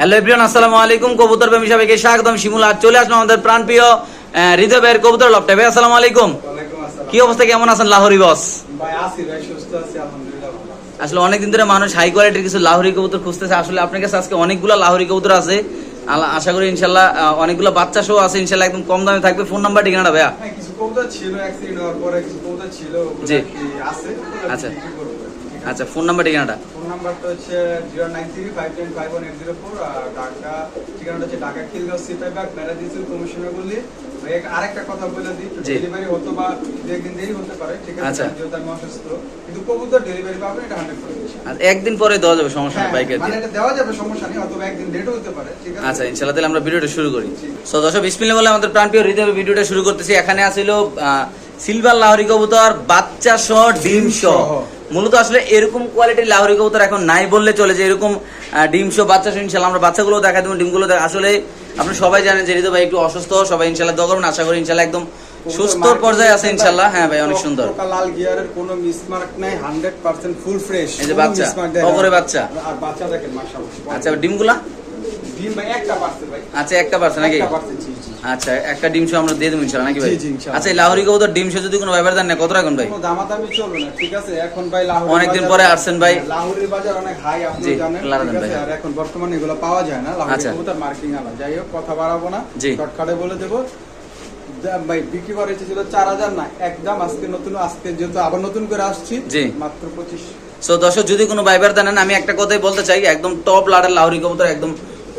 Hello everyone আসসালামু আলাইকুম। কবুতর প্রেমী সবাইকে স্বাগতম। শিমুল আর চলে আসলাম আমাদের প্রাণপ্রিয় হৃদয় ভাইয়ের কবুতর লপটা ভাই আসসালামু আলাইকুম। কি অবস্থা? কেমন আছেন লাহোরি বস? ভাই আছি ভাই সুস্থ আছি আলহামদুলিল্লাহ ভালো আছি। আসলে অনেকদিন ধরে মানুষ হাই কোয়ালিটির কিছু লাহোরি কবুতর খুঁজতেছে। আসলে আপনার কাছে আজকে অনেকগুলো লাহোরি কবুতর আছে। আশা করি ইনশাল্লাহ অনেকগুলো বাচ্চা সহ আছে। ইনশাল্লাহ একদম কম দামে থাকবে। ফোন নাম্বার ঠিকানাটা ভাইয়া? হ্যাঁ, কিছু কবুতর ছিল অ্যাক্সিডেন্ট হওয়ার পরে কিছু কবুতর ছিল জি। আছে। আচ্ছা। আচ্ছা ফোন নাম্বার ঠিকানাটা? ফোন নাম্বারটা হচ্ছে zero nine three five ten five one eight zero four আর ঢাকা ঠিকানাটা হচ্ছে ঢাকা খিলগাঁও সিপাই বাগ মেরাদিসুল কমিশনার বললি। আরেকটা কথা বলে দিই ডেলিভারি হতো বা দু একদিন দেরি হতে পারে ঠিক আচ্ছা। আছে যেহেতু আমি অসুস্থ কিন্তু কবুতর ডেলিভারি পাবেন এটা হান্ড্রেড পার্সেন্ট আচ্ছা, একদিন পরে দেওয়া যাবে সমস্যা নেই বাইকের মানে এটা দেওয়া যাবে সমস্যা নেই অথবা একদিন লেটও হতে পারে ঠিক আছে? আচ্ছা ইনশাল্লাহ তাহলে আমরা ভিডিওটা শুরু করি। সো দর্শক বিসমিল্লাহ বলে আমাদের প্রাণপ্রিয় হৃদয় ভিডিওটা শুরু করতেছি। এখানে আসিল সিলভার লাহরি কবুতর বাচ্চা সহ। ডিম সহ। মূলত আসলে এরকম কোয়ালিটির লাহরি কবুতর এখন নাই বললে চলে যে এরকম আহ, ডিম সহ বাচ্চা ইনশাল্লাহ আমরা বাচ্চাগুলো দেখা দেবো ডিমগুলো আসলে আপনি সবাই জানেন যে ভাই একটু অসুস্থ সবাই ইনশাল্লাহ দোয়া করুন আশা করি ইনশাল্লাহ একদম সুস্থ পর্যায়ে আছে ইনশাল্লাহ। হ্যাঁ ভাই অনেক সুন্দর। লাল গিয়ারের কোনো মিসমার্ক নাই 100% ফুল ফ্রেশ এই যে বাচ্চা, টগরে বাচ্চা। আর বাচ্চা দেখেন মাশাআল্লাহ। আচ্ছা ডিমগুলা? আচ্ছা একটা পারছে নাকি? আচ্ছা একটা ডিম আমরা দিয়ে দেবো ইনশাল্লাহ নাকি ভাই। আচ্ছা লাহরি কবুতর ডিম সহ যদি কোনো ব্যাপার দেন না কত রাখুন ভাই? দামাদামি চলবে না ঠিক আছে? এখন ভাই লাহোর অনেকদিন পরে আসছেন ভাই। লাহোরের বাজার অনেক হাই আপনি জানেন দেন ভাই। আর এখন বর্তমানে এগুলো পাওয়া যায় না লাহোরের আচ্ছা। কবুতর মার্কিং যাই হোক কথা বাড়াবো না। শর্টকাটে বলে দেবো। ভাই বিক্রি করা চার হাজার না একদম আজকে নতুন আজকে যেহেতু আবার নতুন করে আসছি। মাত্র পঁচিশ। সো দর্শক যদি কোনো ভাইবার জানেন আমি একটা কথাই বলতে চাই একদম টপ লাডের লাহরি কবুতর একদম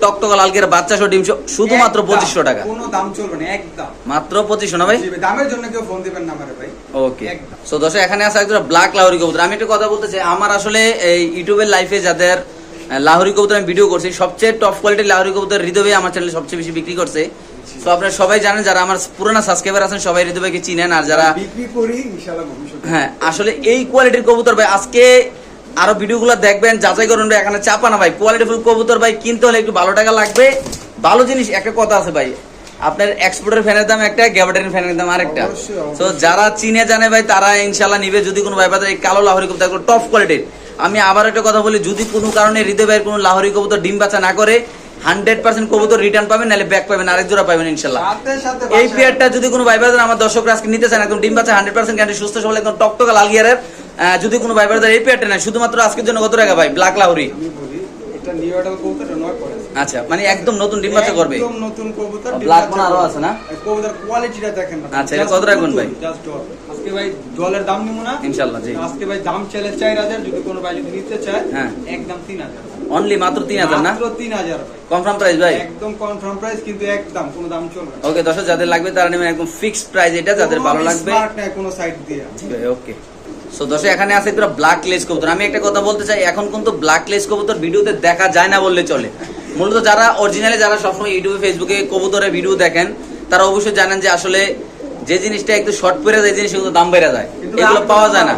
টকটকা লালকের বাচ্চা সহ ডিম শুধুমাত্র পঁচিশশো টাকা। কোনো দাম চলবে না একদম। মাত্র পঁচিশশো না ভাই? দামের জন্য কেউ ফোন দিবেন না আমারে ভাই। ওকে সো দর্শক এখানে আছে একজন ব্ল্যাক লাহরি কবুতর। আমি একটা কথা বলতে চাই আমার আসলে এই ইউটিউবের লাইফে যাদের লাহরি কবুতর আমি ভিডিও করছি সবচেয়ে টপ কোয়ালিটির লাহরি কবুতর হৃদয় আমার চ্যানেলে সবচেয়ে বেশি বিক্রি করছে। তো আপনারা সবাই জানেন যারা আমার পুরোনো সাবস্ক্রাইবার আছেন সবাই হৃদয় ভাইকে চিনেন। আর যারা বিক্রি করি ইনশাআল্লাহ হ্যাঁ আসলে এই কোয়ালিটির কবুতর ভাই আজকে আরও ভিডিওগুলো দেখবেন যাচাই করুন ভাই এখানে চাপা না ভাই। কোয়ালিটি ফুল কবুতর ভাই কিনতে হলে একটু ভালো টাকা লাগবে। ভালো জিনিস একটা কথা আছে ভাই আপনার এক্সপোর্টের ফ্যানের দাম একটা গ্যাবার্টের ফ্যানের দাম আরেকটা। তো যারা চিনে জানে ভাই তারা ইনশাল্লাহ নিবে যদি কোনো ভাই এই কালো লাহরি কবুতর টপ কোয়ালিটির আমি আবার একটা কথা বলি যদি কোনো কারণে হৃদয় ভাইয়ের কোনো লাহরি কবুতর ডিম বাচ্চা না করে হান্ড্রেড পার্সেন্ট কবুতর রিটার্ন পাবেন নাহলে ব্যাক পাবেন আরেক জোড়া পাবেন ইনশাল্লাহ এই পেয়ারটা যদি কোনো ভাইবারদের আমার দর্শকরা আজকে নিতে চান একদম ডিম বাচ্চা হান্ড্রেড পার্সেন্ট গ্যারান্টি সুস্থ সবল একদম টকটকা লাল গিয়ারের যদি কোনো ভাইবারদের এই পেয়ারটা নেয় শুধুমাত্র আজকের জন্য কত টাকা ভাই? ব্ল্যাক করে আচ্ছা মানে একদম নতুন ডিম বাচ্চা করবে? একদম নতুন কবুতর Black আরও আছে না? কবুতর কোয়ালিটিটা দেখেন না। আচ্ছা, এটা কত রাখবেন ভাই? আজকে ভাই ডলের দাম নিব না। ইনশাল্লাহ জি। আজকে ভাই দাম চাইলে 4000 যদি কোনো ভাই যদি নিতে চায় হ্যাঁ। একদম 3000 অনলি মাত্র তিন হাজার না? মাত্র 3000 ভাই। কনফার্ম প্রাইস ভাই? একদম কনফার্ম প্রাইস কিন্তু একদম কোনো দাম চলবে না। ওকে দর্শক যাদের লাগবে তারা নেবেন একদম ফিক্সড প্রাইস এটা যাদের ভালো লাগবে। কোনো সাইড দিয়ে। জি ভাই ওকে সো দর্শক, এখানে আছে তোরা ব্ল্যাক লেস কবুতর আমি একটা কথা বলতে চাই, এখন কিন্তু ব্ল্যাক লেস কবুতর ভিডিওতে দেখা যায় না বললে চলে। মূলত যারা অরিজিনালি যারা সবসময় ইউটিউবে ফেসবুকে কবুতরের ভিডিও দেখেন, তারা অবশ্যই জানেন যে আসলে যে জিনিসটা একটু শর্ট পরে যায় জিনিস কিন্তু দাম বেড়ে যায়। এগুলো পাওয়া যায় না।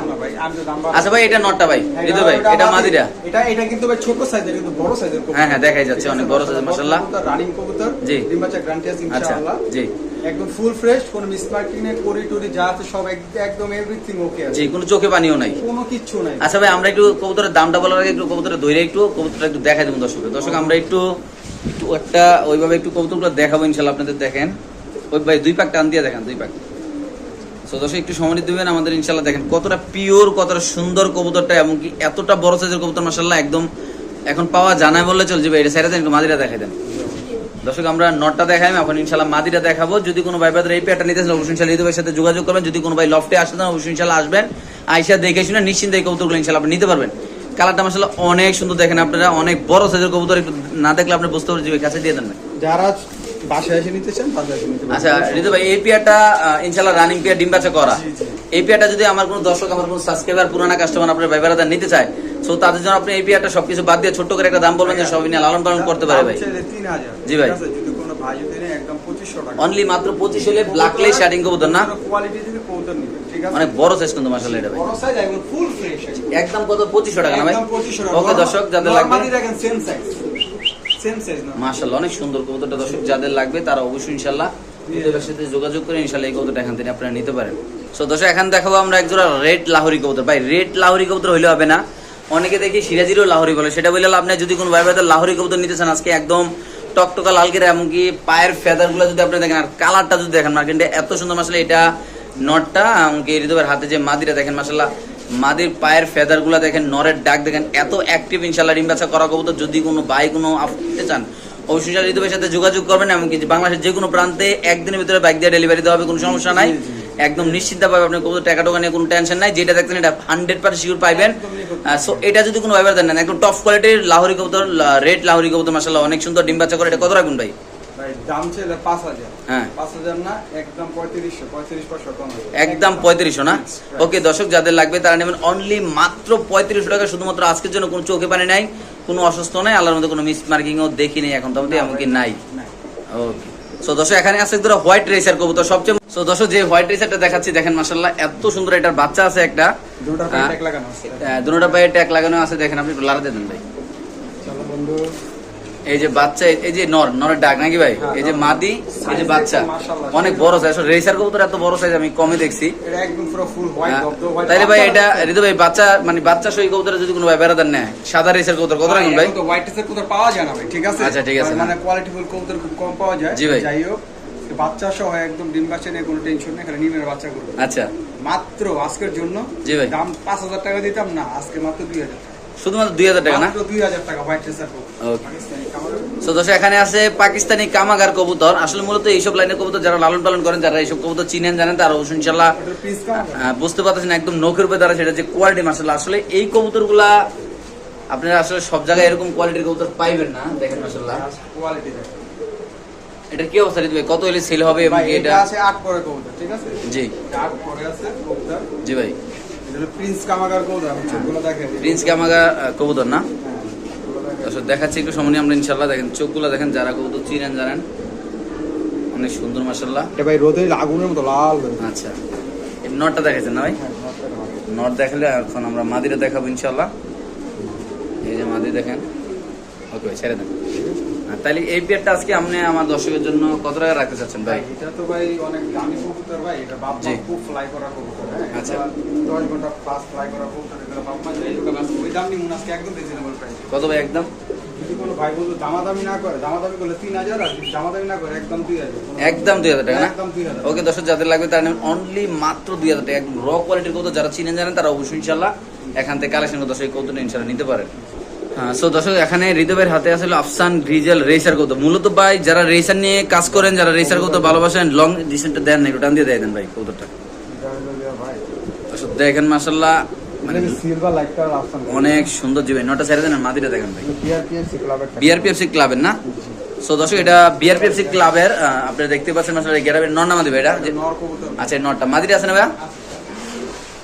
আচ্ছা ভাই এটা নটটা ভাই। ঋতু ভাই এটা মাদিরা? এটা এটা কিন্তু ভাই ছোট সাইজের কিন্তু বড় সাইজের হ্যাঁ, হ্যাঁ, দেখাই যাচ্ছে, অনেক বড় size, মাশাআল্লাহ। রানিং কবুতর জি। ডিম বাচ্চা গ্যারান্টি আছে আচ্ছা ইনশাআল্লাহ। জি। একদম ফুল ফ্রেশ কোনো মিসমার্কিং নেই করি টরি যা আছে সব একদম এভরিথিং ওকে আছে। জি কোনো চোখে পানিও নাই। কোনো কিচ্ছু নাই। আচ্ছা ভাই আমরা একটু কবুতরের দামটা বলার আগে একটু কবুতরের ধরে একটু কবুতরটা একটু দেখাই দেবো দর্শক দর্শক আমরা একটু একটু একটা ওইভাবে একটু কবুতরগুলো দেখাবো ইনশাল্লাহ আপনাদের দেখেন। ওই ভাই দুই পাক টান দিয়ে দেখেন দুই পাক। সো দর্শক, একটু সময় দিবেন আমাদের ইনশাল্লাহ দেখেন কতটা পিওর কতটা সুন্দর কবুতরটা এবং কি এতটা বড় সাইজের কবুতর মাসাল্লাহ একদম এখন পাওয়া জানায় বললে চলছে। এটা সাইডে একটু মাদিরা দেখাই দেন। দর্শক, আমরা নটটা দেখাই এখন ইনশাল্লাহ মাদিরা দেখাবো। যদি কোনো ভাই ব্রাদার এই পেয়ারটা নিতে অবশ্যই ইনশাল্লাহ ইউটিউবের সাথে যোগাযোগ করবেন। যদি কোনো ভাই লফটে আসতে চান অবশ্যই ইনশাল্লাহ আসবেন। আইসা দেখে শুনে নিশ্চিন্তে এই কবুতরগুলো ইনশাল্লাহ আপনি নিতে পারবেন। কালারটা মাসাল্লাহ অনেক সুন্দর দেখেন আপনারা, অনেক বড় সাইজের কবুতর, একটু না দেখলে আপনি বুঝতে পারবেন কাছে দিয়ে দেন যারা বাসায় এসে নিতে চান বাসায় এসে নিতে আচ্ছা ঋতু ভাই এই পেয়ারটা রানিং পেয়ার ডিম বাচ্চা করা। এই পেয়ারটা যদি আমার কোনো দর্শক আমার কোনো সাবস্ক্রাইবার পুরানা কাস্টমার আপনার ভাই নিতে চায় সো তাদের জন্য আপনি এই পেয়ারটা সবকিছু বাদ দিয়ে ছোট্ট করে একটা দাম বলবেন যে সবই নিয়ে লালন পালন করতে পারে ভাই। দাম চাইলে 3000 জি ভাই। ঠিক আছে? যদি কোনো ভাই যদি নেয়, একদম 2500 টাকা। অনলি মাত্র পঁচিশ হলে ব্ল্যাক লে শার্টিং কবুতর না? অনেক বড় সাইজ কিন্তু এটা ভাই। একদম কত? পঁচিশশো টাকা না ভাই? একদম 2500 টাকা। ওকে দর্শক যাদের লাগবে। অনেক সুন্দর দর্শক, যাদের লাগবে তারা অবশ্যই সাথে যোগাযোগ করে এই এখান থেকে আপনারা নিতে পারেন। দর্শক, এখন দেখাবো আমরা এক জোড়া রেড লাহোরি কবুতর। ভাই রেড লাহোরি কবুতর হইলে হবে না। অনেকে দেখি সিরাজিরও লাহোরি বলে, সেটা বললে আপনি যদি কোনো ভাই ভাইদের লাহোরি কবুতর নিতে চান, আজকে একদম টকটকা লাল করে এমনকি পায়ের ফেদারগুলো যদি আপনি দেখেন, আর কালারটা যদি দেখেন মার্কেটে এত সুন্দর মাসালে এটা নটটা, এমনকি ঋতুবের হাতে যে মাদিরা দেখেন মাসাল্লাহ মাদির পায়ের ফেদারগুলা দেখেন নরের ডাক দেখেন এত অ্যাক্টিভ ইনশাল্লাহ ডিম বাচ্চা করা কবুতর। যদি কোনো ভাই কোনো আপনি চান অবশ্যই ঋতুবের সাথে যোগাযোগ করবেন এমনকি বাংলাদেশের যে কোনো প্রান্তে একদিনের ভিতরে বাইক দিয়ে ডেলিভারি দেওয়া হবে কোনো সমস্যা নাই। একদম নিশ্চিন্ত পাবে আপনি কবুতর টাকা টোকা নিয়ে কোনো টেনশন নাই যেটা দেখছেন এটা হান্ড্রেড পার্সেন্ট শিওর পাইবেন। সো এটা যদি কোনো ভাইবার দেন না একদম টপ কোয়ালিটির লাহোরি কবুতর রেড লাহোরি কবুতর মাসাল্লাহ অনেক সুন্দর ডিম বাচ্চা করে এটা কত রাখবেন ভাই ভাই? দাম ছিল পাঁচ হাজার। হ্যাঁ। পাঁচ হাজার না একদম পঁয়ত্রিশশো পঁয়ত্রিশ পাঁচশো কম একদম পঁয়ত্রিশশো না? ওকে দর্শক যাদের লাগবে তারা নেবেন অনলি মাত্র পঁয়ত্রিশশো টাকা। শুধুমাত্র আজকের জন্য কোনো চোখে পানি নাই কোনো অসুস্থ নাই আল্লাহর মধ্যে কোনো মিস মার্কিংও দেখি নেই এখন তো এমনকি নাই। ওকে সো দর্শক এখানে আছে ধরো হোয়াইট রেসার কবুতর। সবচেয়ে সো দর্শক যে হোয়াইট রেসারটা দেখাচ্ছি দেখেন মাসাল্লাহ এত সুন্দর এটার বাচ্চা আছে একটা। হ্যাঁ। দুটা পায়ে ট্যাগ লাগানো আছে দেখেন আপনি একটু লাড়াতে দেন ভাই। চলো বন্ধু। এই যে বাচ্চা এই যে নর নরের ডাক নাকি ভাই হ্যাঁ, এই যে মাদি এই যে বাচ্চা অনেক বড় সাইজ রেসার কবুতর এত বড় সাইজ আমি কমে দেখছি হ্যাঁ। তাইলে ভাই এটা। ঋতু ভাই বাচ্চা মানে বাচ্চা সই কবুতরে যদি কোনো ভাই বেড়াদার নেয় সাদা রেসার কবুতর কত রাখুন ভাই এখন white টাচের কবুতর পাওয়া যায় না ভাই, ঠিক আছে? আচ্ছা, ঠিক আছে, মানে হ্যাঁ। qualityful কবুতর খুব কম পাওয়া যায়। জি ভাই। যাই হোক, বাচ্চা সহ একদম ডিম বাচ্চা নিয়ে কোনো টেনশন নেই খালি নিমের বাচ্চা করবে আচ্ছা মাত্র আজকের জন্য জি ভাই। দাম পাঁচ হাজার টাকা দিতাম না আজকে মাত্র দুই হাজার শুধুমাত্র দুই হাজার টাকা না. সো দর্শক এখানে আছে পাকিস্তানি কামাগার কবুতর। আসলে মূলত এইসব লাইনের কবুতর যারা লালন পালন করেন যারা এইসব কবুতর চিনেন জানেন তারা ইনশাল্লাহ বুঝতে পারতেছেন একদম নখের উপরে দ্বারা সেটা যে কোয়ালিটি মাসাল্লাহ আসলে এই কবুতরগুলা আপনারা আসলে সব জায়গায় এরকম কোয়ালিটির কবুতর পাইবেন না দেখেন কোয়ালিটি এটা কি অবস্থা ঋতু কত হলে সেল হবে এটা আছে আট পরে কবুতর ঠিক আছে? জি। এটা আট পরে আছে কবুতর। জি ভাই। প্রিন্স কামাগার কবুতর। প্রিন্স কামাগা আহ, কবুতর না? দেখাচ্ছি একটু সময় আমরা ইনশাল্লাহ দেখেন চোখগুলো দেখেন যারা কবুতর চিনেন জানেন। অনেক সুন্দর মাসাল্লাহ এটা ভাই রোদে আগুনের মতো লাল আচ্ছা। এই নটটা দেখাচ্ছেন না ভাই? হ্যাঁ। নট দেখালে এখন আমরা মাদিরা দেখাবো ইনশাল্লাহ এই যে মাদি দেখেন। ওকে ভাই ছেড়ে দেন। তাহলে এই পেয়ারটা আজকে আপনি আমার দর্শকের জন্য কত টাকা রাখতে চাচ্ছেন ভাই? এটা তো ভাই অনেক দামি কবুতর ভাই এটা বাপ মা খুব ফ্লাই করা কবুতর হ্যাঁ? আচ্ছা। এটা দশ ঘণ্টা প্লাস ফ্লাই করা কবুতর এগুলো বাপ মা যাই হোক ওই দাম নিমুন আজকে একদম রিজনেবল প্রাইস কত ভাই একদম? যদি কোনো ভাই বন্ধু দামাদামি না করে দামাদামি করলে তিন হাজার আর যদি দামাদামি না করে একদম দুই হাজার। একদম দুই হাজার টাকা না? একদম দুই হাজার। ওকে দর্শক যাদের লাগবে তারা নেবেন অনলি মাত্র দুই হাজার টাকা। একদম র কোয়ালিটির কৌতো যারা চিনেন জানেন তারা অবশ্যই ইনশাল্লাহ এখান থেকে কালেকশন করে দর্শক কৌতো ইনশাল্লাহ নিতে পারেন। সো দর্শক এখানে হৃদয়ের হাতে আসলে আফসান গ্রিজেল রেসার কৌতো মূলত ভাই যারা রেসার নিয়ে কাজ করেন যারা রেসার কৌতো ভালোবাসেন লং ডিস্টেন্সটা দেন না একটু টান দিয়ে দিয়ে দেন ভাই কৌতোটা দেখেন মাসাল্লাহ মানে অনেক সুন্দর জিবে নটা ছেড়ে দেন মাদিটা দেখেন ভাই। বিআরপিএফসি ক্লাবের না? সো দর্শক এটা বিআরপিএফসি ক্লাবের আহ, আপনারা দেখতে পাচ্ছেন মাসাল্লাহ নর ভাই এটা? আচ্ছা নটটা মাদিটা আছে না ভাইয়া?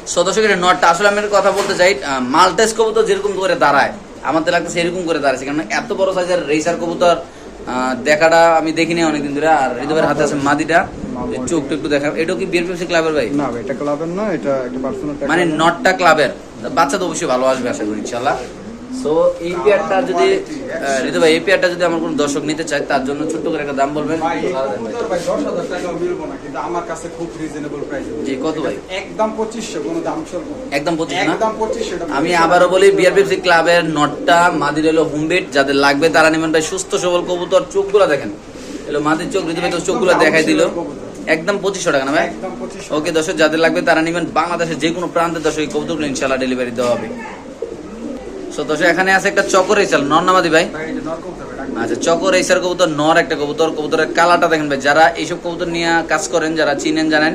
সো দর্শক এটা নটটা আসলে আমি কথা বলতে চাই আহ, মাল্টাইস কবুতর যেরকম করে দাঁড়ায় আমার তো লাগতেছে এরকম করে দাঁড়াচ্ছে কারণ এত বড় সাইজের রেসার কবুতর আহ, দেখাটা আমি দেখিনি অনেকদিন ধরে আর হৃদয়ের হাতে আছে মাদিটা। চোখটা একটু দেখা এটা কি বিআরপিএফসি ক্লাবের ভাই? না এটা ক্লাবের না এটা একটা পার্সোনাল মানে নটটা ক্লাবের বাচ্চা তো অবশ্যই ভালো আসবে আশা করি ইনশাল্লাহ সো এই পেয়ারটা যদি ঋতু ভাই এই পেয়ারটা যদি আমার কোনো দর্শক নিতে চায় তার জন্য ছোট্ট করে একটা দাম বলবেন। কবুতর আমার কাছে খুব রিজনেবল প্রাইস জি, কত ভাই? একদম পঁচিশশো কোনো দাম চলবে একদম পঁচিশ একদম পঁচিশশো আমি আবারও বলি বিআরপিএফসি ক্লাবের নটটা মাদির এলো হোমবেট যাদের লাগবে তারা নেবেন ভাই সুস্থ সবল কবুতর চোখগুলো দেখেন। এলো মাদির চোখ ঋতু ভাই তো চোখগুলো দেখাই দিল। একদম পঁচিশশো টাকা না ভাই? ওকে দর্শক যাদের লাগবে তারা নেবেন বাংলাদেশের যে কোনো প্রান্তের দর্শক এই কবুতরগুলো ইনশাল্লাহ ডেলিভারি দেওয়া হবে। সো দর্শক এখানে আছে একটা চকর রেসাল। নর নামাদি ভাই? আচ্ছা চকর রেসার কবুতর নর একটা কবুতর। কবুতরের কালারটা দেখেন ভাই যারা এইসব কবুতর নিয়ে কাজ করেন যারা চিনেন জানেন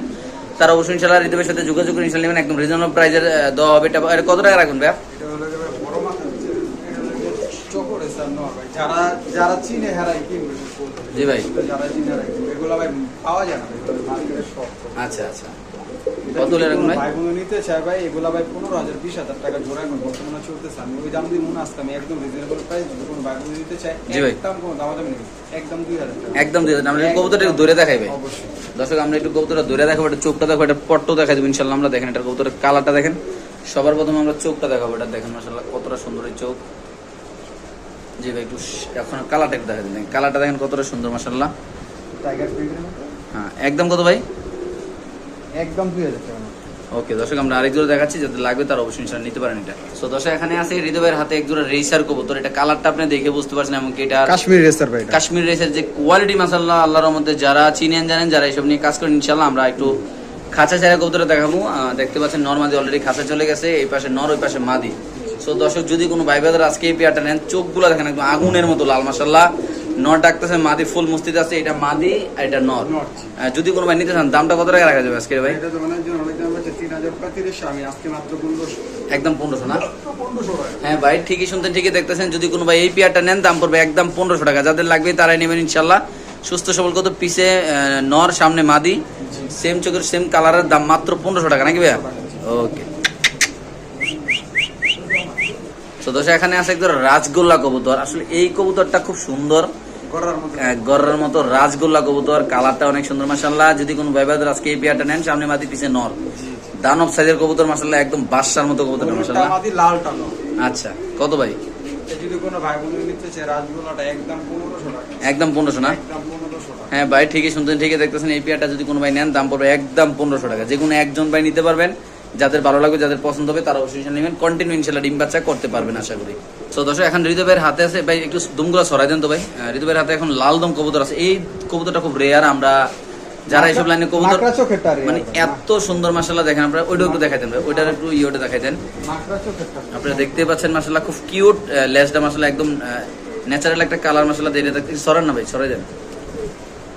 তারা অবশ্যই ইনশাল্লাহ ঋতুবের সাথে যোগাযোগ করে ইনশাল্লাহ নেবেন। একদম রিজনেবল প্রাইজের দেওয়া হবে। এটা কত টাকা রাখবেন ভাই। জি ভাই। আচ্ছা আচ্ছা। ভাই? নিতে এগুলা ভাই পনেরো হাজার বিশ হাজার টাকা জোড়া এখন বর্তমানে চলতেছে। আমি ওই দাম দিয়ে মনে আসতাম আমি একদম রিজনেবল প্রাইস যদি কোনো ভাই বোন নিতে জি একদম কোনো দামাদামি নেই। একদম দুই হাজার একদম দিয়ে দেন আমরা কবুতরটা একটু দূরে দেখাই ভাই। দর্শক আমরা একটু কবুতরটা দূরে দেখাবো এটা চোখটা দেখো এটা পট্ট দেখাই দেবো ইনশাল্লাহ আমরা দেখেন এটা কবুতরের কালারটা দেখেন। সবার প্রথমে আমরা চোখটা দেখাবো এটা দেখেন মাসাল্লাহ কতটা সুন্দর এই চোখ। জি ভাই একটু এখন কালারটা একটু দেখা দিন। কালারটা দেখেন কতটা সুন্দর মাসাল্লাহ হ্যাঁ একদম কত ভাই? একদম দুই হাজার টাকা ওকে দর্শক আমরা আরেক জোড়া দেখাচ্ছি যাতে লাগবে তার অবশ্যই নিতে পারেন এটা। সো দর্শক এখানে আছে হৃদয়ের হাতে এক জোড়া রেসার কবুতর। এটা কালারটা আপনি দেখে বুঝতে পারছেন এমনকি এটা কাশ্মীর রেসার ভাই কাশ্মীর রেসের যে কোয়ালিটি মাসাল্লাহ আল্লাহর মধ্যে যারা চিনেন জানেন যারা এইসব নিয়ে কাজ করেন ইনশাল্লাহ আমরা একটু খাঁচা ছাড়া কবুতরে দেখাবো। দেখতে পাচ্ছেন নর মাদি অলরেডি খাঁচা চলে গেছে এই পাশে নর ওই পাশে মাদি। সো দর্শক যদি কোনো ভাই আজকে এই পেয়ারটা নেন চোখগুলো দেখেন একদম আগুনের মতো লাল মাসাল্লাহ নর ডাকতেছে মাদি ফুল মুস্তিতে আছে এটা মাদি আর এটা নর। যদি কোনো ভাই নিতে চান দামটা কত টাকা রাখা যাবে আজকে ভাই? এটা তো মনে আজকে মাত্র পনেরোশো। একদম পনেরোশো না? হ্যাঁ ভাই ঠিকই শুনতেন ঠিকই দেখতেছেন। যদি কোনো ভাই এই পেয়ারটা নেন দাম পড়বে একদম পনেরোশো টাকা। যাদের লাগবে তারাই নেবেন ইনশাল্লাহ। সুস্থ সবল কত? আহ, নর সামনে মাদি। সেম চোখের সেম কালারের দাম মাত্র পনেরোশো টাকা নাকি ভাইয়া? ওকে তো দোষ এখানে আছে একদম রাজগোল্লা কবুতর। আসলে এই কবুতরটা খুব সুন্দর। মতো। আহ, গররের মতো রাজগোল্লা কবুতর। কালারটা অনেক সুন্দর মাসাল্লাহ যদি কোনো বাজার আজকে এই পেয়ারটা নেন সামনে মাদি পিছে নর। দানব সাইজের কবুতর মাসাল্লাহ একদম বাদশার মতো কবুতর মাসাল্লাহ আচ্ছা কত ভাই? একদম পনেরোশো টাকা। না? হ্যাঁ ভাই ঠিকই শুনতেন ঠিকই দেখতেছেন। এই পেয়ারটা যদি কোনো ভাই নেন দাম পড়বে একদম পনেরোশো টাকা। যে কোনো একজন ভাই নিতে পারবেন। যাদের ভালো লাগবে যাদের পছন্দ হবে তারা অবশ্যই নেবেন। কন্টিনিউ ইনশাল্লাহ ডিম বাচ্চা করতে পারবেন আশা করি। তো দর্শক এখন হৃদয় ভাইয়ের হাতে আছে। ভাই একটু দুমগুলো সরাই দেন তো ভাই। হৃদয় ভাইয়ের হাতে এখন লাল দম কবুতর আছে। এই কবুতরটা খুব রেয়ার আমরা যারা এইসব লাইনে কবুতর মানে এত সুন্দর মাসাল্লাহ দেখেন আপনারা। ওইটাও একটু দেখাইতেন ভাই। ওইটার একটু ইয়েটা দেখাইতেন মাকড়া চোখেরটা আপনারা দেখতে পাচ্ছেন মাসাল্লাহ খুব কিউট লেসটা মাসাল্লাহ একদম ন্যাচারাল একটা কালার মাসাল্লাহ দিয়ে দেখতে সরান না ভাই সরাই দেন।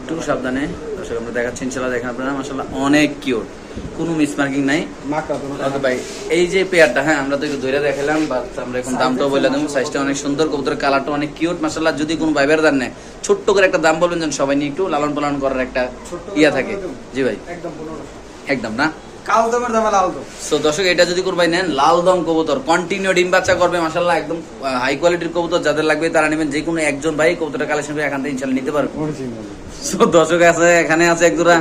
একটু সাবধানে। দর্শক আমরা দেখাচ্ছি ইনশাল্লাহ দেখেন আপনারা মাসাল্লাহ অনেক কিউট কোনো মিসমার্কিং নাই। ওকে ভাই এই যে পেয়ারটা হ্যাঁ আমরা তো একটু ধরে দেখালাম বাট আমরা এখন দামটাও বলে দেবো সাইজটা অনেক সুন্দর কবুতরের কালারটা অনেক কিউট মাসাল্লাহ যদি কোনো ভাইবের দান নেয় ছোট্ট করে একটা দাম বলবেন যেন সবাই নিয়ে একটু লালন পালন করার একটা ইয়া থাকে। জি ভাই। একদম না? কাল দামে লাল দম। সো দর্শক এটা যদি করবাই নেন লাল দম কবুতর কন্টিনিউ ডিম বাচ্চা করবে মাসাল্লাহ একদম হাই কোয়ালিটির কবুতর যাদের লাগবে তারা নেবেন যে কোনো একজন ভাই কবুতরটা কালেকশন করে এখান থেকে ইনশাল্লাহ নিতে পারবে। অরিজিনাল সো দর্শক আছে এখানে আছে এক দুরা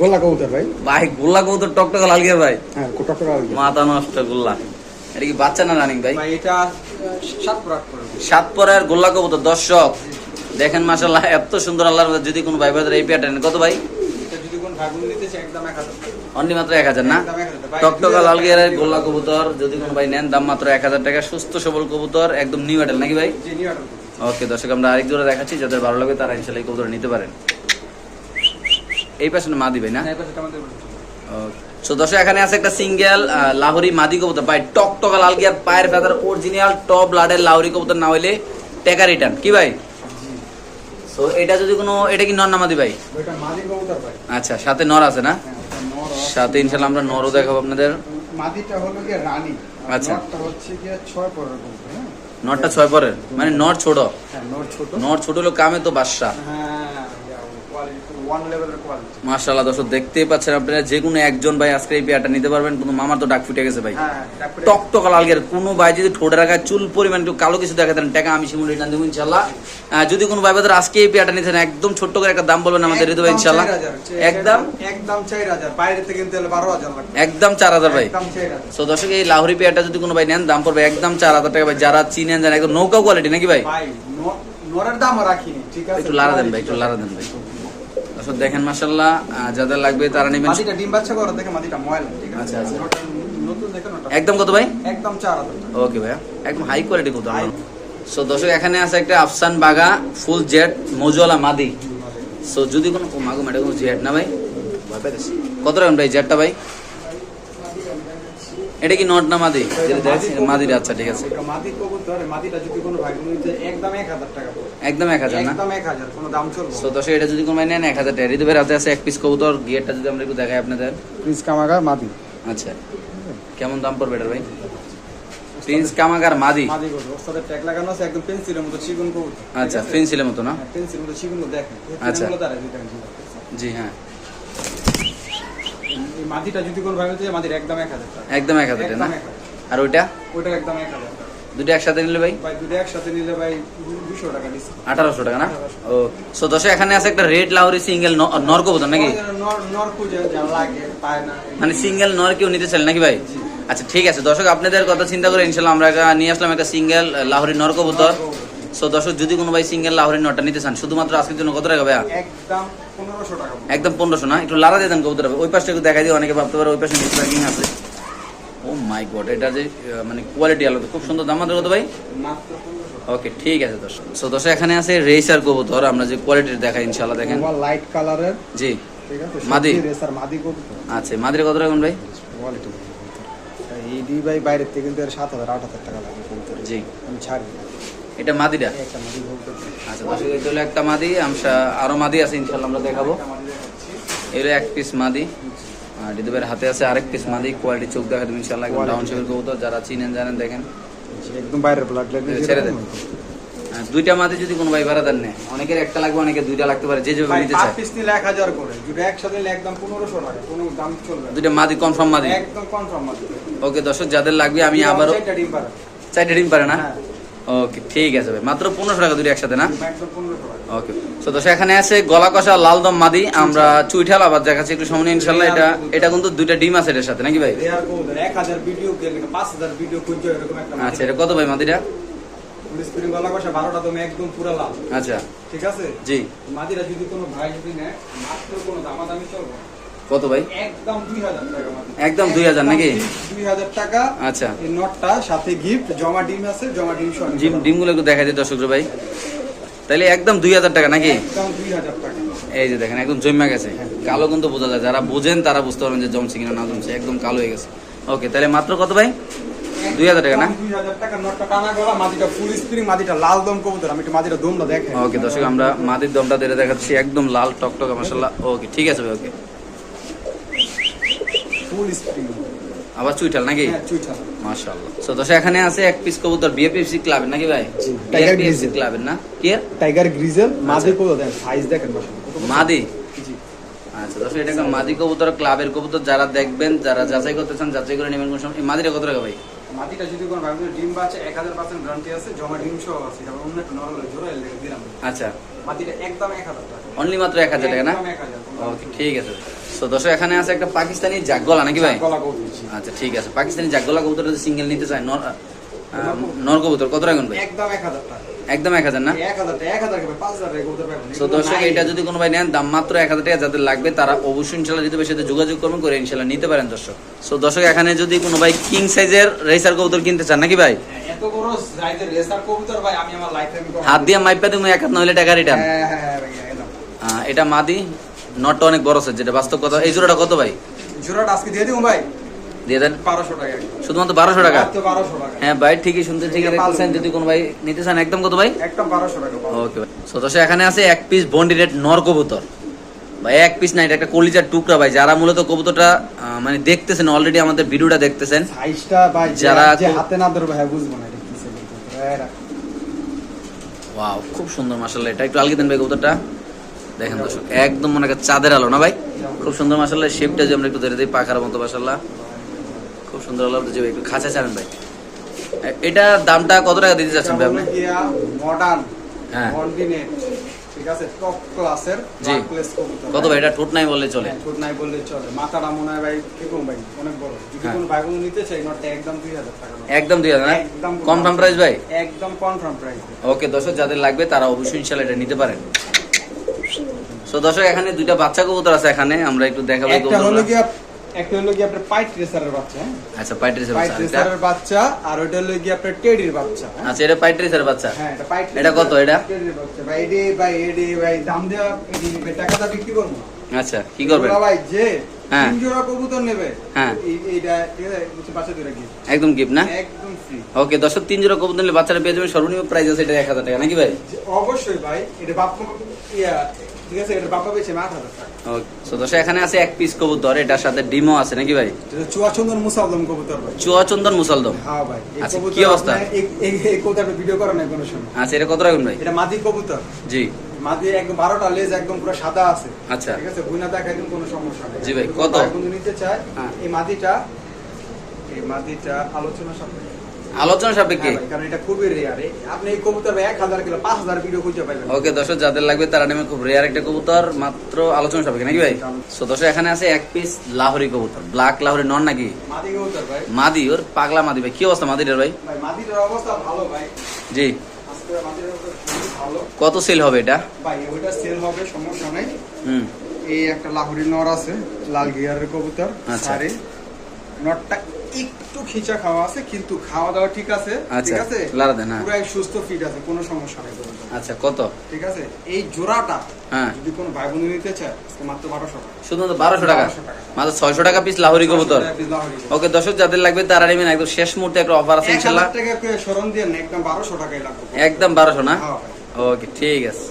গোলা কবুতর ভাই। ভাই গোল্লা কবুতর টকটক লাল গিয়ে ভাই। হ্যাঁ মাথা নষ্ট গোল্লা। এটা কি বাচ্চা না রানিং ভাই? ভাই এটা সাত গোল্লা কবুতর দর্শক। দেখেন এত সুন্দর আল্লাহর যদি কোনো ভাই বাজার এই পেয়ারটা নেন কত ভাই? এটা যদি কোনো ভাই বোন নিতে চায় একদম এক হাজার। অনলি মাত্র এক হাজার না? টকটকা লাল গিয়ারের গোল্লা কবুতর যদি কোনো ভাই নেন দাম মাত্র এক হাজার টাকা। সুস্থ সবল কবুতর একদম নিউ এডেল নাকি ভাই। ওকে দর্শক আমরা আরেক জোড়া দেখাচ্ছি যাদের ভালো লাগবে তারা ইনশাল্লাহ এই কবুতর নিতে পারেন। এই পাশে না? মা দিবে না। সো দর্শক এখানে আছে একটা সিঙ্গেল লাহোরি মাদি কবুতর। ভাই টক টকা লাল গিয়ার পায়ের ফেদার অরিজিনাল টপ লাডের লাহোরি কবুতর না হইলে টেকা রিটার্ন কি ভাই? সো এটা যদি কোনো এটা কি নর ওইটা মাদি ভাই? আচ্ছা সাথে নর আছে না? হ্যাঁ, নর সাথে ইনশাল্লাহ আমরা নরও দেখাবো আপনাদের। মাদিটা হলো গিয়ে রানী। আচ্ছা। হচ্ছে গিয়ে ছয় পরের কবুতর হ্যাঁ? নরটা ছয় পরের? মানে নর ছোট। হ্যাঁ নট ছোট। নর ছোট হলো কামে তো বাদশা হ্যাঁ কোয়ালিটি ওয়ান লেভেলের কোয়ালিটি মাশাআল্লাহ দর্শক দেখতেই পাচ্ছেন আপনারা যে কোনো একজন ভাই আজকে এই পেয়ারটা নিতে পারবেন কোনো মামার তো ডাক ফুটে গেছে ভাই। হ্যাঁ তারপরে টকটক লাল গের কোনো ভাই যদি ঠোঁটে রাখা চুল পরিমাণ একটু কালো কিছু দেখা দেন টাকা আমি শিমুল রিটার্ন দেবো ইনশাল্লাহ যদি কোনো ভাই বাজার আজকে এই পেয়ারটা নিতে একদম ছোট্ট করে একটা দাম বলবেন আমাদের হৃদয় ইনশাল্লাহ একদম একদম? চার হাজার। বাইরে থেকে কিনতে হলে বারো হাজার একদম চার হাজার ভাই। সো দর্শক এই লাহোরি পেয়ারটা যদি কোনো ভাই নেন দাম পড়বে একদম চার হাজার টাকা ভাই। যারা চিনেন জানেন একদম নৌকা কোয়ালিটি নাকি ভাই? ভাই ন- দাম রাখিনি ঠিক আছে? একটু লারা দেন ভাই একটু লারা দেন ভাই। দর্শক দেখেন মাসাল্লাহ যাদের লাগবে তারা নেবেন। মাটিটা ডিম বাচ্চা করে দেখেন মাটিটা ময়লা ঠিক আছে? আচ্ছা, আচ্ছা। নতুন দেখেন ওটা। একদম কত ভাই? একদম টাকা। ওকে ভাই একদম হাই কোয়ালিটি কত? সো দর্শক এখানে আছে একটা আফসান বাগা ফুল জেট মজুয়ালা মাদি। সো যদি কোনো মাগো কোনো জেট না ভাই? কত রাখুন ভাই জেটটা ভাই? এটা কি নট না মাদি? দেখাচ্ছি, আচ্ছা ঠিক আছে। মাদি কবুতর মাদিটা যদি কোনো ভাই নিতে একদম এক হাজার টাকা। একদম না? একদম কোনো দাম চলবে সো দর্শক এটা যদি কোনো নেন এক হাজার টাকা। ঋতুবের হাতে আছে এক পিস কবুতর গিয়ারটা যদি আমরা একটু দেখাই আপনাদের। প্রিন্স কামাগা মাদি। আচ্ছা। কেমন দাম পড়বে এটার ভাই? প্রিন্স কামাগার মাদি। মাদি ওস্তাদের ট্যাগ লাগানো আছে একদম পেন্সিলের মতো চিকন কবুতর। আচ্ছা পেন্সিলের মতো না? পেন্সিল মতো চিকন দেখেন। আচ্ছা। জি হ্যাঁ। যদি কোনো মাদির একদম এক হাজার টাকা। একদম এক হাজার টাকা না। আর ওইটা? ওইটা একদম এক হাজার টাকা। দুটো একসাথে নিলে ভাই? ভাই দুটো একসাথে নিলে ভাই দুশো টাকা আঠারোশো টাকা না? ও সো দর্শক এখানে আছে একটা রেড লাহোরি সিঙ্গেল নর কবুতর নাকি? নর নর যা লাগে পায় না। মানে সিঙ্গেল নর কেউ নিতে চাইলে নাকি ভাই? আচ্ছা ঠিক আছে। দর্শক আপনাদের কথা চিন্তা করে ইনশাল্লাহ আমরা একটা নিয়ে আসলাম একটা সিঙ্গেল লাহোরি নর কবুতর। সো দর্শক যদি কোনো ভাই সিঙ্গেল লাহোরি নটটা নিতে চান শুধুমাত্র আজকের জন্য কত টাকা ভাইয়া? একদম পনেরোশো টাকা একদম পনেরোশো না? একটু লারা দিয়ে দেন কবুতর ওই পাশটা একটু দেখাই দিই অনেকে ভাবতে পারে ওই পাশে মিসপ্যাকিং আছে। ও মাই গড এটা যে মানে কোয়ালিটি আলাদা খুব সুন্দর। দাম কত ভাই। ওকে ঠিক আছে দর্শক। সো দর্শক এখানে আছে রেসার কবুতর। আমরা যে কোয়ালিটির দেখাই ইনশাল্লাহ দেখেন। লাইট কালারের জি। মাদি? রেসার মাদি কবুতর। আচ্ছা মাদিরে কত রাখুন ভাই? কোয়ালিটি এই ডি ভাই বাইরের থেকে কিন্তু সাত হাজার আট হাজার টাকা লাগে কবুতর জি। আমি ছাড়ি। এটা মাদিটা? মাদি কবুতর আচ্ছা দর্শক এটা হলো একটা মাদি আমসা আরও মাদি আছে ইনশাল্লাহ আমরা দেখাবো। এগুলো এক পিস মাদি। আর ডিদুবের হাতে আছে আরেক পিস মাদি কোয়ালিটি চোখ দেখা দেবেন ইনশাল্লাহ একদম ডাউন শেপের কবুতর যারা চিনেন জানেন দেখেন। একদম বাইরের ব্লাড লাইন ছেড়ে দেন। দুইটা মাদি যদি কোনো ভাই বারাদার নেয় অনেকের একটা লাগবে অনেকের দুইটা লাগতে পারে যে ভাই, নিতে চায়। পিস নিলে এক হাজার করে দুটো একসাথে নিলে একদম টাকা কোনো দাম চলবে দুইটা মাদি কনফার্ম মাদি। একদম কনফার্ম মাদি। ওকে দর্শক যাদের লাগবে আমি আবারও চারটা ডিম পারে চারটে ডিম পারে না? হ্যাঁ। ওকে ঠিক আছে ভাই। মাত্র পনেরোশো টাকা দুটো একসাথে না? ওকে তো দর্শক এখানে আছে গলা কষা লাল দম মাদি। আমরা চুইঠাল আবার দেখাচ্ছি একটু সামনে ইনশাল্লাহ এটা এটা কিন্তু দুইটা ডিম আছে এটার সাথে নাকি ভাই? আচ্ছা এটা কত ভাই মাদিটা? গলা কষা বারোটা তুমি একদম পুরা লাল। আচ্ছা। ঠিক আছে? জি। মাদিরা যদি কোনো ভাই যদি নেয় মাত্র কোনো দামাদামি চলবে। কত ভাই? একদম দুই হাজার টাকা একদম 2000 নাকি? দুই হাজার টাকা। আচ্ছা। এই নটটা সাথে গিফট জমা ডিম আছে জমা ডিম সহ ডিম ডিমগুলো একটু দেখাই দিই দর্শক ভাই। তাহলে একদম দুই হাজার টাকা নাকি? একদম দুই হাজার টাকা। এই যে দেখেন একদম জমা গেছে। কালো কিন্তু বোঝা যায়। যারা বোঝেন তারা বুঝতে পারবেন যে জমছে কিনা না জমছে। একদম কালো হয়ে গেছে। ওকে তাহলে মাত্র কত ভাই? 2000 টাকা না? দুই হাজার টাকা। নটটা টানা গলা মাদিটা ফুল স্প্রিং মাদিটা লাল দম কবুতর। আমি একটু মাদিটা দমটা দেখে ওকে দর্শক আমরা মাদির দমটা ধরে দেখাচ্ছি। একদম লাল টকটক মাসাল্লাহ ওকে ঠিক আছে ভাই ওকে। ফুল স্প্রিং আবার চুইঠাল নাকি? হ্যাঁ মাশাআল্লাহ। দশা এখানে আছে এক পিস কবুতর বিএপিএফসি ক্লাবের নাকি ভাই? টাইগার গ্রিজেল ক্লাবের না? কি টাইগার গ্রিজেল মাদি কবুতর সাইজ দেখেন। মাদি? আচ্ছা দশা এটা মাদি কবুতর ক্লাবের কবুতর। যারা দেখবেন যারা যাচাই করতে চান যাচাই করে নেবেন কোন সময় মাদিটা কত টাকা ভাই? মাটিটা যদি কোনো ভাবে ডিম বাচ্চা এক হাজার পার্সেন্ট গ্যারান্টি আছে জমা ডিম সহ আছে যেমন অন্য একটা নরমাল জোড়া লেগে দিলাম। আচ্ছা। মাটিটা একদম এক হাজার টাকা। অনলি মাত্র এক হাজার টাকা না? ওকে ঠিক আছে। তো দর্শক এখানে আছে একটা পাকিস্তানি জাগগলা নাকি ভাই? আচ্ছা ঠিক আছে। পাকিস্তানি জাগগলা কবুতর সিঙ্গেল নিতে চায় নর নর কবুতর। কত রাখুন ভাই একদম এক হাজার টাকা। একদম এক হাজার না? তো দর্শক এটা যদি কোনো ভাই নেন দাম মাত্র এক হাজার টাকা যাদের লাগবে তারা অবশ্যই ইনশাল্লাহ দিতে সাথে যোগাযোগ করবেন করে ইনশাল্লাহ নিতে পারেন দর্শক। সো দর্শক এখানে যদি কোনো ভাই কিং সাইজের রেসার কবুতর কিনতে চান নাকি ভাই? টাইম হাত দিয়ে মাইপা তুমি এক হাত নইলে টাকা রিটার্ন হ্যাঁ হ্যাঁ হ্যাঁ এটা মাদি নটটা অনেক বড় সাইজ যেটা বাস্তব কথা। এই জোড়াটা কত ভাই? জোড়াটা আজকে দিয়ে দিবো ভাই। দিয়ে দেন। বারোশো টাকা। শুধুমাত্র বারোশো টাকা? হ্যাঁ ভাই ঠিকই শুনতে ঠিকই দেখতেছেন যদি কোনো ভাই নিতে চান একদম কত ভাই? একদম বারোশো টাকা ওকে ভাই। এখানে আছে এক পিস বন্ডিনেট নর কবুতর। ভাই এক পিস না এটা একটা কলিজার টুকরা ভাই। যারা মূলত কবুতরটা মানে দেখতেছেন অলরেডি আমাদের ভিডিওটা দেখতেছেন। সাইজটা ভাই যারা হাতে না ধরবে ভাই বুঝব না ওয়াও খুব সুন্দর মাসাল্লাহ এটা একটু আলগে দেন ভাই কবুতরটা। দেখেন দর্শক একদম মনে চাঁদের আলো না ভাই? খুব সুন্দর মাসাল্লাহ শেপটা যে আমরা একটু ধরে দিই পাখার মতো মাসাল্লাহ খুব সুন্দর আলো যে একটু খাঁচা ছাড়েন ভাই। এটা দামটা কত টাকা দিতে চাচ্ছেন ভাই আপনি? মডার্ন হ্যাঁ। কন্টিনেন্ট ঠিক আছে? টপ ক্লাসের জি। প্লেস কবুতর। কত ভাই? এটা ঠোঁট নাই বললে চলে। হ্যাঁ, নাই বললে চলে। মাথাটা মনে হয় ভাই কীরকম ভাই? অনেক বড়। যদি হ্যাঁ। কোনো ভাই বোন নিতে চাই নটটা একদম দুই হাজার টাকা একদম দুই হাজার না একদম কনফার্ম প্রাইস ভাই? একদম কনফার্ম প্রাইস ওকে দর্শক যাদের লাগবে তারা অবশ্যই ইনশাল্লাহ এটা নিতে পারেন। সো দর্শক এখানে দুইটা বাচ্চা কবুতর আছে এখানে। আমরা একটু দেখাবো একটা হলো কি একটা হলো কি আপনার পাইট রেসারের বাচ্চা হ্যাঁ? আচ্ছা পাইট বাচ্চা এটা- রেসারের বাচ্চা আর ওটা হলো কি আপনার টেডির বাচ্চা হ্যাঁ? আচ্ছা এটা পাইট্রিসের বাচ্চা? হ্যাঁ এটা পাইট এটা কত এটা? টেডির বাচ্চা। ভাই এডি ভাই এডি ভাই দাম দেওয়া ভাই টাকাটা বিক্রি করব? আচ্ছা কি করবেন? ভাই যে হ্যাঁ। জোড়া কবুতর নেবে। হ্যাঁ। এইটা ঠিক আছে? কিছু বাচ্চা দুটো গিয়ে একদম গিফট না? একদম ফ্রি ওকে দর্শক তিন জোড়া কবুতর নিলে বাচ্চারা পেয়ে যাবেন। সর্বনিম্ন প্রাইস আছে এটা এক হাজার টাকা নাকি ভাই? অবশ্যই ভাই। এটা বাপ ইয়া ঠিক আছে? এটা বাপা বেছে আট হাজার টাকা। ওকে এখানে আছে এক পিস কবুতর এটার সাথে ডিমও আছে নাকি ভাই? চুয়াচন্দন মুসাবদম কবুতর ভাই। চুয়াচন্দন মুসালদম হ্যাঁ ভাই আচ্ছা, কি অবস্থা? এই- কবুতর ভিডিও করেন নাই কোনো সময়। আচ্ছা এটা কত রাখবেন ভাই? এটা মাদি কবুতর। জি। মাদি একদম বারোটা লেজ একদম পুরো সাদা আছে। আচ্ছা। ঠিক আছে? বুইনা দেখা একদম কোনো সমস্যা নেই। জি ভাই, কত? বন্ধু নিতে চায় হ্যাঁ। এই মাদিটা এই মাদিটা আলোচনা সাপেক্ষে। আলোচনা সাপেক্ষে? হ্যাঁ কারণ এটা খুবই রেয়ার আপনি এই কবুতর ভাই এক হাজার কিলো পাঁচ হাজার ভিডিও খুঁজে পাইবেন। ওকে দর্শক যাদের লাগবে তারা নেমে খুব রেয়ার একটা কবুতর মাত্র আলোচনা সাপেক্ষে নাকি ভাই? সো দর্শক এখানে আছে এক পিস লাহোরি কবুতর ব্ল্যাক লাহোরি নন নাকি? মাদি কবুতর ভাই। মাদি ওর পাগলা মাদি ভাই কি অবস্থা মাদিটার ভাই? ভাই মাদিটার অবস্থা ভালো ভাই। জি। কত সেল হবে এটা? ভাই ওইটা সেল হবে সমস্যা নাই। হুম। এই একটা লাহুরি নর আছে লাল গিয়ারের কবুতর আচ্ছা। সারি নটটা একটু খিচা খাওয়া আছে কিন্তু খাওয়া দাওয়া ঠিক আছে আচ্ছা, ঠিক আছে? লারা দেন, হ্যাঁ। পুরাই সুস্থ ফিট আছে কোনো সমস্যা নেই আচ্ছা কত? ঠিক আছে? এই জোড়াটা হ্যাঁ। যদি কোনো ভাই বোন নিতে চায় মাত্র বারোশো টাকা। শুধুমাত্র 1200 টাকা। মাত্র ছয়শো টাকা পিস লাহোরি কবুতর? ওকে দর্শক যাদের লাগবে তারা নেবেন একদম শেষ মুহূর্তে একটা অফার আছে হাজার টাকা করে সরণ দিয়ে একদম বারোশো টাকাই লাগবে। একদম বারোশো না? হ্যাঁ ওকে ঠিক আছে।